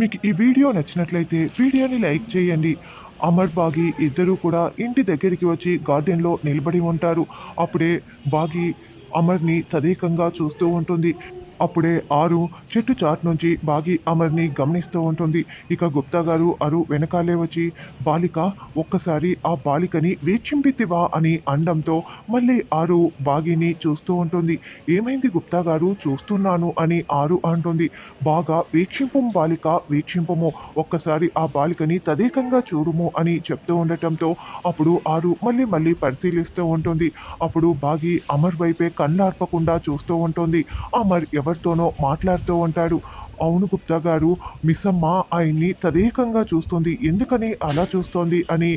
మీకు ఈ వీడియో నచ్చినట్లయితే వీడియోని లైక్ చేయండి. అమర్ బాగి ఇద్దరూ కూడా ఇంటి దగ్గరికి వచ్చి గార్డెన్లో నిలబడి ఉంటారు. అప్పుడే బాగి అమర్ని తదేకంగా చూస్తూ ఉంటుంది. అప్పుడే ఆరు చెట్టు చాట్ నుంచి బాగి అమర్ని గమనిస్తూ ఉంటుంది. ఇక గుప్తా గారు అరు వెనకాలే వచ్చి బాలిక ఒక్కసారి ఆ బాలికని వీక్షింపితివా? అని అండంతో మళ్ళీ ఆరు బాగిని చూస్తూ ఉంటుంది. ఏమైంది గుప్తా గారు? చూస్తున్నాను అని ఆరు అంటుంది. బాగా వీక్షింపు బాలిక వీక్షింపము. ఒక్కసారి ఆ బాలికని తదేకంగా చూడుము అని చెప్తూ ఉండటంతో అప్పుడు ఆరు మళ్ళీ మళ్ళీ పరిశీలిస్తూ ఉంటుంది. అప్పుడు బాగి అమర్ వైపే కన్నార్పకుండా చూస్తూ ఉంటుంది. అమర్ ఎవరితోనో మాట్లాడుతూ ఉంటాడు. అవును గుప్తా గారు మిస్సమ్మ ఆయన్ని తదేకంగా చూస్తుంది. ఎందుకని అలా చూస్తోంది అని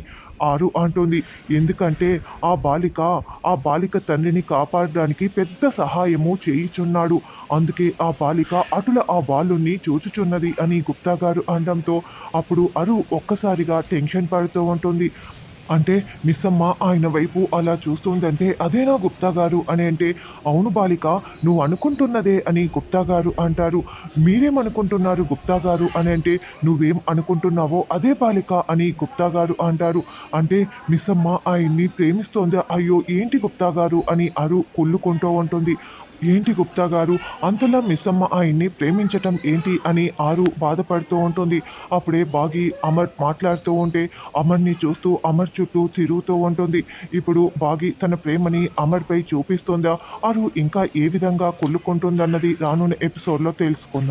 ఆరు అంటుంది. ఎందుకంటే ఆ బాలిక ఆ బాలిక తండ్రిని కాపాడడానికి పెద్ద సహాయము చేయుచున్నాడు. అందుకే ఆ బాలిక అటుల ఆ బాలుని చూచుచున్నది అని గుప్తా గారు అనడంతో అప్పుడు అరు ఒక్కసారిగా టెన్షన్ పడుతూ ఉంటుంది. అంటే మిస్సమ్మ ఆయన వైపు అలా చూస్తుందంటే అదేనా గుప్తా గారు? అని అంటే అవును బాలిక నువ్వు అనుకుంటున్నదే అని గుప్తా గారు అంటారు. మీరేమనుకుంటున్నారు గుప్తా గారు? అని అంటే నువ్వేం అనుకుంటున్నావో అదే బాలిక అని గుప్తా గారు అంటారు. అంటే మిస్సమ్మ ఆయన్ని ప్రేమిస్తోందా? అయ్యో ఏంటి గుప్తా గారు? అని అరు కొల్లుకుంటూ ఉంటుంది. ఏంటి గుప్తా గారు? అంతలా మిస్సమ్మ ఆయన్ని ప్రేమించటం ఏంటి అని ఆరు బాధపడుతూ ఉంటుంది. అప్పుడే బాగి అమర్ మాట్లాడుతూ ఉంటే అమర్ని చూస్తూ అమర్ చుట్టూ తిరుగుతూ ఉంటుంది. ఇప్పుడు బాగి తన ప్రేమని అమర్పై చూపిస్తుందా? ఆరు ఇంకా ఏ విధంగా కొల్లుకుంటుందన్నది రానున్న ఎపిసోడ్లో తెలుసుకుందాం.